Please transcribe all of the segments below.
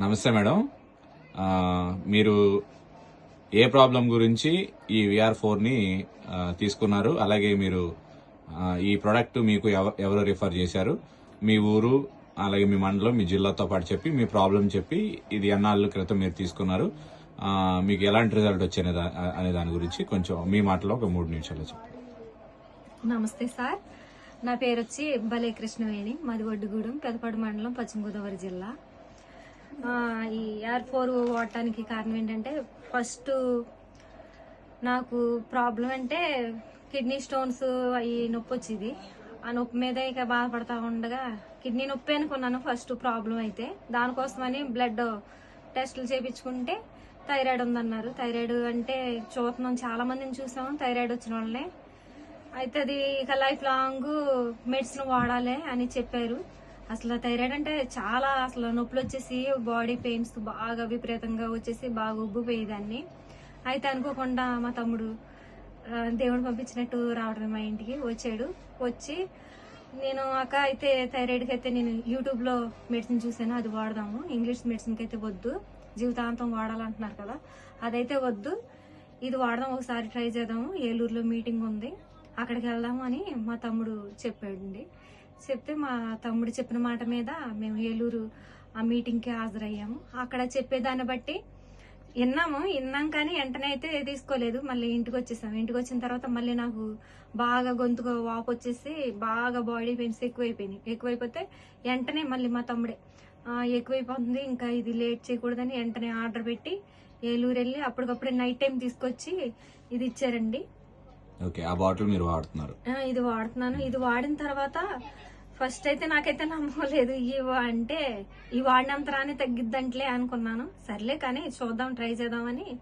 నమస్తే మేడం. మీరు ఏ ప్రాబ్లం గురించి ఈ విఆర్ ఫోర్ని తీసుకున్నారు అలాగే మీరు ఈ ప్రోడక్ట్ మీకు ఎవరు రిఫర్ చేశారు. మీ ఊరు అలాగే మీ మండలం మీ జిల్లాతో పాటు చెప్పి మీ ప్రాబ్లం చెప్పి ఇది ఎన్నాళ్ళ క్రితం మీరు తీసుకున్నారు. మీకు ఎలాంటి రిజల్ట్ వచ్చే దా- అనే దాని గురించి కొంచెం మీ మాటలో ఒక మూడు నిమిషాలు చెప్పండి. నమస్తే సార్. నా పేరు వచ్చి బలే కృష్ణవేణి మాది ఒడ్డుగూడెం పెదపాడు మండలం పశ్చిమ గోదావరి జిల్లా. ఈ ఎయిర్ ఫోర్ వాడటానికి కారణం ఏంటంటే ఫస్ట్ నాకు ప్రాబ్లం అంటే కిడ్నీ స్టోన్స్ అవి నొప్పి వచ్చేది. ఆ నొప్పి మీద ఇక బాధపడతా ఉండగా కిడ్నీ నొప్పి అనుకున్నాను ఫస్ట్ ప్రాబ్లం అయితే. దానికోసమని బ్లడ్ టెస్టులు చేయించుకుంటే థైరాయిడ్ ఉందన్నారు. థైరాయిడ్ అంటే చూస్తున్నాం చాలా మందిని చూసాము థైరాయిడ్ వచ్చిన వాళ్ళని. అయితే అది ఇక లైఫ్ లాంగ్ మెడిసిన్ వాడాలి అని చెప్పారు. అసలు థైరాయిడ్ అంటే చాలా అసలు నొప్పులు వచ్చేసి బాడీ పెయిన్స్ బాగా విపరీతంగా వచ్చేసి బాగా ఉబ్బిపోయేదాన్ని. అయితే అనుకోకుండా మా తమ్ముడు దేవుడు పంపించినట్టు రావడం మా ఇంటికి వచ్చాడు. వచ్చి నేను అక్క అయితే థైరాయిడ్కి అయితే నేను యూట్యూబ్లో మెడిసిన్ చూసాను అది వాడదాము. ఇంగ్లీష్ మెడిసిన్కి అయితే వద్దు. జీవితాంతం వాడాలంటున్నారు కదా. అదైతే వద్దు. ఇది వాడదాం ఒకసారి ట్రై చేద్దాము. ఏలూరులో మీటింగ్ ఉంది. అక్కడికి వెళ్దాము అని మా తమ్ముడు చెప్పాడండి. చెప్తే మా తమ్ముడు చెప్పిన మాట మీద మేము ఏలూరు ఆ మీటింగ్కి హాజరయ్యాము. అక్కడ చెప్పేదాన్ని బట్టి విన్నాము. విన్నాం కానీ వెంటనే అయితే తీసుకోలేదు. మళ్ళీ ఇంటికి వచ్చేసాము. ఇంటికి వచ్చిన తర్వాత మళ్ళీ నాకు బాగా గొంతుకు వాపు వచ్చేసి బాగా బాడీ పెయిన్స్ ఎక్కువైపోయినాయి. ఎక్కువైపోతే వెంటనే మళ్ళీ మా తమ్ముడే ఎక్కువైపోతుంది. ఇంకా ఇది లేట్ చేయకూడదని వెంటనే ఆర్డర్ పెట్టి ఏలూరు వెళ్ళి అప్పటికప్పుడే నైట్ టైం తీసుకొచ్చి ఇది ఇచ్చారండి. ఓకే ఆ బాటిల్ మీరు వాడుతున్నారు. ఆ, ఇది వాడుతున్నాను. ఇది వాడిన తర్వాత ఫస్ట్ అయితే నాకైతే నమ్మలేదు. ఈ అంటే ఈ వాడినంత రాని తగ్గిద్దంట్లే అనుకున్నాను. సర్లే కానీ చూద్దాం ట్రై చేద్దామని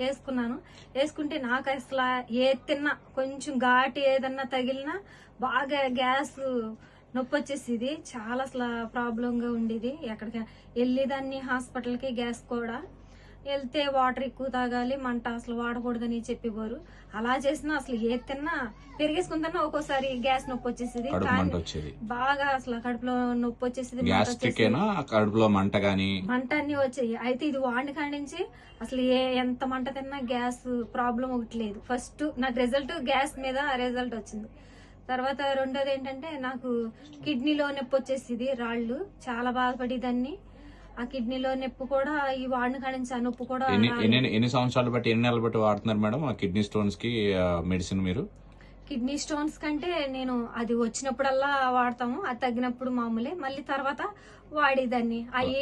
వేసుకున్నాను. వేసుకుంటే నాకు అసలు ఏ తిన్నా కొంచెం ఘాటు ఏదన్నా తగిలినా బాగా గ్యాస్ నొప్పి వచ్చేసేది. చాలా అసలు ప్రాబ్లంగా ఉండేది. ఎక్కడికి వెళ్ళేదాన్ని హాస్పిటల్కి గ్యాస్ కూడా. వెళ్తే వాటర్ ఎక్కువ తాగాలి మంట అసలు వాడకూడదని చెప్పేవారు. అలా చేసినా అసలు ఏ తిన్నా పెరిగేసుకుని తిన్నా ఒక్కోసారి గ్యాస్ నొప్పి వచ్చేసేది కానీ బాగా అసలు కడుపులో నొప్పి వచ్చేసేది కడుపులో మంట గానీ? మంట అన్ని వచ్చాయి. అయితే ఇది వాడిన కాడి నుంచి అసలు ఏ ఎంత మంట తిన్నా గ్యాస్ ప్రాబ్లం ఒకటి లేదు. ఫస్ట్ నాకు రిజల్ట్ గ్యాస్ మీద రిజల్ట్ వచ్చింది. తర్వాత రెండోది ఏంటంటే నాకు కిడ్నీలో నొప్పి వచ్చేసింది రాళ్ళు. చాలా బాధపడేదాన్ని. ఆ కిడ్నీలో నొప్పి కూడా ఈ వాడిన కాడి నుంచి ఆ నొప్పి కూడా ఎన్ని రాలేదు. ఎన్ని ఎన్ని సంవత్సరాలు బట్టి ఎన్ని నెలలు బట్టి వాడుతున్నారు మేడం? ఆ కిడ్నీ స్టోన్స్కి మెడిసిన్ మీరు? కిడ్నీ స్టోన్స్ కంటే నేను అది వచ్చినప్పుడల్లా వాడతాము అది తగ్గినప్పుడు మామూలే. మళ్ళీ తర్వాత వాడేదాన్ని. అవి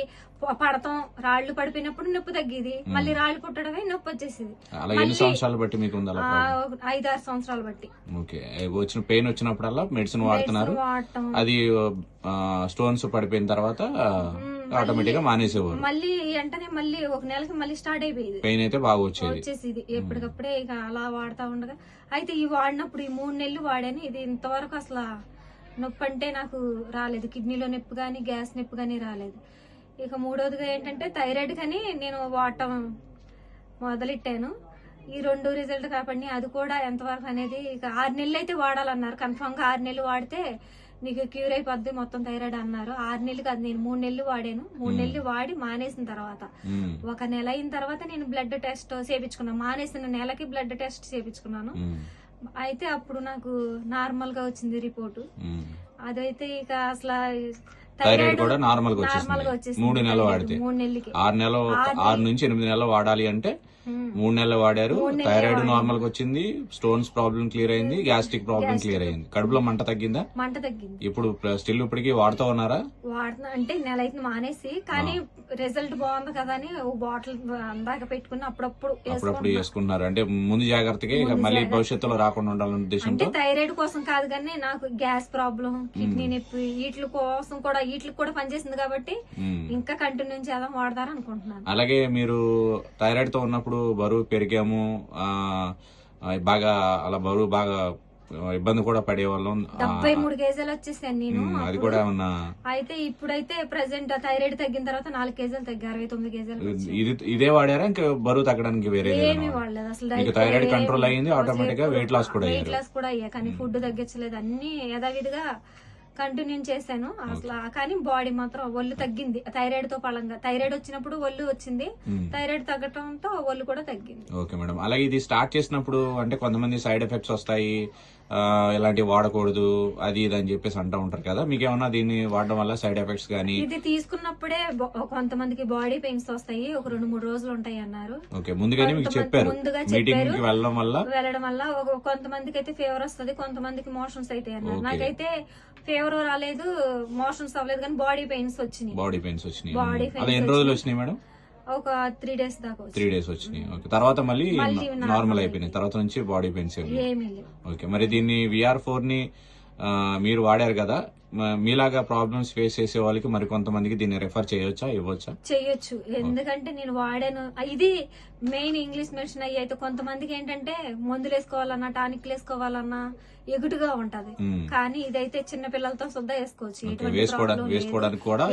పడతాం రాళ్ళు పడిపోయినప్పుడు నొప్పి తగ్గేది. మళ్ళీ రాళ్ళు పుట్టడమే నొప్పి వచ్చేసేది. అలా ఎన్ని సంవత్సరాలు బట్టి మీకు ఉంది అలా ఆ, problem? ఒక ఐదారు సంవత్సరాలు బట్టి. ఓకే. వచ్చిన పెయిన్ వచ్చినప్పుడల్లా మెడిసిన్ వాడుతున్నారు. వాడటం అది స్టోన్స్ పడిపోయిన తర్వాత ఆటోమేటిక్గా మానేసేవారు. మళ్ళీ వెంటనే మళ్ళీ ఒక నెలకి మళ్ళీ స్టార్ట్ అయిపోయేది. పెయిన్ అయితే బాగా వచ్చేది. వచ్చేసింది. ఎప్పటికప్పుడే ఇక అలా వాడుతా ఉండగా. అయితే ఈ వాడినప్పుడు ఈ మూడు నెలలు వాడాను. ఇది ఇంతవరకు అసలు నొప్పి అంటే నాకు రాలేదు. కిడ్నీలో నొప్పి కానీ గ్యాస్ నొప్పి కానీ రాలేదు. ఇక మూడోదిగా ఏంటంటే థైరాయిడ్ కానీ నేను వాడటం మొదలెట్టాను. ఈ రెండు రిజల్ట్ కాబట్టి అది కూడా ఎంతవరకు అనేది ఇక ఆరు నెలలు అయితే వాడాలన్నారు. కన్ఫామ్గా ఆరు నెలలు వాడితే నీకు క్యూర్ అయిపోద్ది మొత్తం థైరాయిడ్ అన్నారు. ఆరు నెలలు కాదు నేను మూడు నెలలు వాడాను. మూడు నెలలు వాడి మానేసిన తర్వాత. ఒక నెల అయిన తర్వాత నేను బ్లడ్ టెస్ట్ చేపించుకున్నాను మానేసిన నెలకి బ్లడ్ టెస్ట్ చేపించుకున్నాను. అయితే అప్పుడు నాకు నార్మల్గా వచ్చింది రిపోర్టు. అదైతే ఇక అసలు థైరాయిడ్ కూడా నార్మల్గా వచ్చేసింది మూడు నెలలు వాడితే. ఆరు నెలలు ఆరు నుంచి ఎనిమిది నెలలు వాడాలి అంటే. మూడు నెలలు వాడారు. థైరాయిడ్ నార్మల్గా వచ్చింది. స్టోన్స్ ప్రాబ్లం క్లియర్ అయింది. గ్యాస్ట్రిక్ ప్రాబ్లం క్లియర్ అయింది. కడుపులో మంట తగ్గిందా? మంట తగ్గింది. ఇప్పుడు స్టిల్ ఇప్పటికి వాడుతూ ఉన్నారా? వాడుతున్నా అంటే నెల అయితే మానేసి కానీ రిజల్ట్ బాగుంది కదా అని బాటిల్ అందాక పెట్టుకుని అప్పుడప్పుడు అప్పుడప్పుడు. చేసుకుంటున్నారు అంటే ముందు జాగ్రత్తగా ఇక మళ్ళీ భవిష్యత్తులో రాకుండా ఉండాలనే ఉద్దేశంతో? అంటే థైరాయిడ్ కోసం కాదు కానీ నాకు గ్యాస్ ప్రాబ్లం కిడ్నీ నొప్పి వీటి కోసం కూడా వీటికి కూడా పనిచేసింది కాబట్టి. ఇంకా కంటిన్యూ చేద్దాం వాడతారు అనుకుంటున్నాను. అలాగే మీరు థైరాయిడ్తో ఉన్నప్పుడు బరువు పెరిగాము బాగా అలా బరువు బాగా ఇబ్బంది కూడా పడేవాళ్ళం. డెబ్బై మూడు కేజీలు వచ్చేసాను నేను అది. కూడా ఏమన్నా అయితే ఇప్పుడైతే ప్రెసెంట్ థైరాయిడ్ తగ్గిన తర్వాత నాలుగు కేజీలు తగ్గి అరవై తొమ్మిది కేజీలు. ఇది ఇదే వాడారా? ఇంకా బరువు తగ్గడానికి వేరే ఏమీ వాడలేదు. అసలు థైరాయిడ్ కంట్రోల్ అయింది ఆటోమేటిక్గా వెయిట్ లాస్ కూడా వెయిట్ లాస్ కూడా అయ్యా కానీ ఫుడ్ తగ్గించలేదు. అన్ని యథావిధిగా కంటిన్యూ చేశాను. అసలు కానీ బాడీ మాత్రం ఒళ్ళు తగ్గింది. థైరాయిడ్తో పలంగా. థైరాయిడ్ వచ్చినప్పుడు ఒళ్ళు వచ్చింది. థైరాయిడ్ తగ్గటంతో ఒళ్ళు కూడా తగ్గింది. Okay madam. అలాగే ఇది స్టార్ట్ చేసినప్పుడు అంటే కొంతమంది సైడ్ ఎఫెక్ట్స్ వస్తాయి. ఇలాంటివి వాడకూడదు అది ఇది అని చెప్పేసి అంటూ ఉంటారు కదా. మీకు ఏమన్నా దీన్ని వాడడం వల్ల సైడ్ ఎఫెక్ట్స్ కానీ ఇది తీసుకున్నప్పుడే కొంతమందికి బాడీ పెయిన్స్ వస్తాయి. ఒక రెండు మూడు రోజులు ఉంటాయి అన్నారు. ఓకే. ముందుగానే మీకు చెప్పారు. ముందుగా మీటింగ్ చెప్పారు. కి వెళ్ళడం వల్ల? వెళ్ళడం వల్ల కొంతమందికి అయితే ఫీవర్ వస్తుంది కొంతమందికి మోషన్స్ అయితే అన్నారు. నాకైతే ఫీవర్ రాలేదు మోషన్స్ అవ్వలేదు కానీ బాడీ పెయిన్స్ వచ్చినాయి. బాడీ పెయిన్స్ వచ్చినాయి. అలా ఎన్ని రోజులు వచ్చినాయి. మేడం? ఒక త్రీ డేస్ దాకా త్రీ డేస్ వచ్చినాయి. ఓకే తర్వాత మళ్ళీ నార్మల్ అయిపోయినాయి. తర్వాత నుంచి బాడీ పెయిన్స్ ఓకే మరి దీన్ని విఆర్ ఫోర్ని మీరు వాడారు కదా? మీలాగా ప్రాబ్లమ్స్ ఫేస్ చేసే వాళ్ళకి మరి కొంతమందికి దీన్ని రెఫర్ చేయొచ్చా ఇవ్వచ్చా? చెయ్యొచ్చు ఎందుకంటే నేను వాడాను. ఇది మెయిన్ ఇంగ్లీష్ మెడిసిన్ అయ్యి అయితే కొంతమందికి ఏంటంటే మందులు వేసుకోవాలన్నా టానిక్లు వేసుకోవాలన్నా ఎగుటుగా ఉంటది. కానీ ఇదైతే చిన్న పిల్లలతో సుద్దా వేసుకోవచ్చు. వేసుకోవడానికి కూడా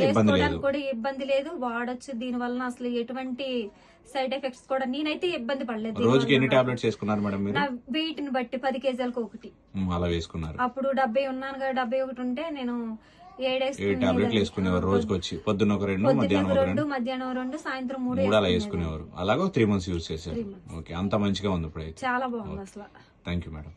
ఇబ్బంది లేదు. వాడొచ్చు. దీని వలన అసలు ఎటువంటి సైడ్ ఎఫెక్ట్స్ కూడా నేనైతే ఇబ్బంది పడలేదు రోజుకి ఎన్ని. టాబ్లెట్స్ వేసుకున్నారు మేడం మీరు? నా వెయిట్ని బట్టి పది కేజీలకు ఒకటి. అలా వేసుకున్నారు. అప్పుడు డెబ్బై ఉన్నాను కదా డెబ్బై ఒకటి ఉంటే నేను ఏడేసుకునేదాన్ని. ఏడు టాబ్లెట్లు వేసుకునేవారు రోజుకి వచ్చి. పొద్దున్న ఒక రెండు మధ్యాహ్నం ఒక రెండు రెండు. మధ్యాహ్నం రెండు సాయంత్రం మూడు మూడు అలా. వేసుకునేవారు. అలాగే త్రీ మంత్స్ యూజ్ చేశారు. ఓకే అంత మంచిగా ఉంది ఇప్పుడు అయితే చాలా బాగుంది అసలు. Thank you madam.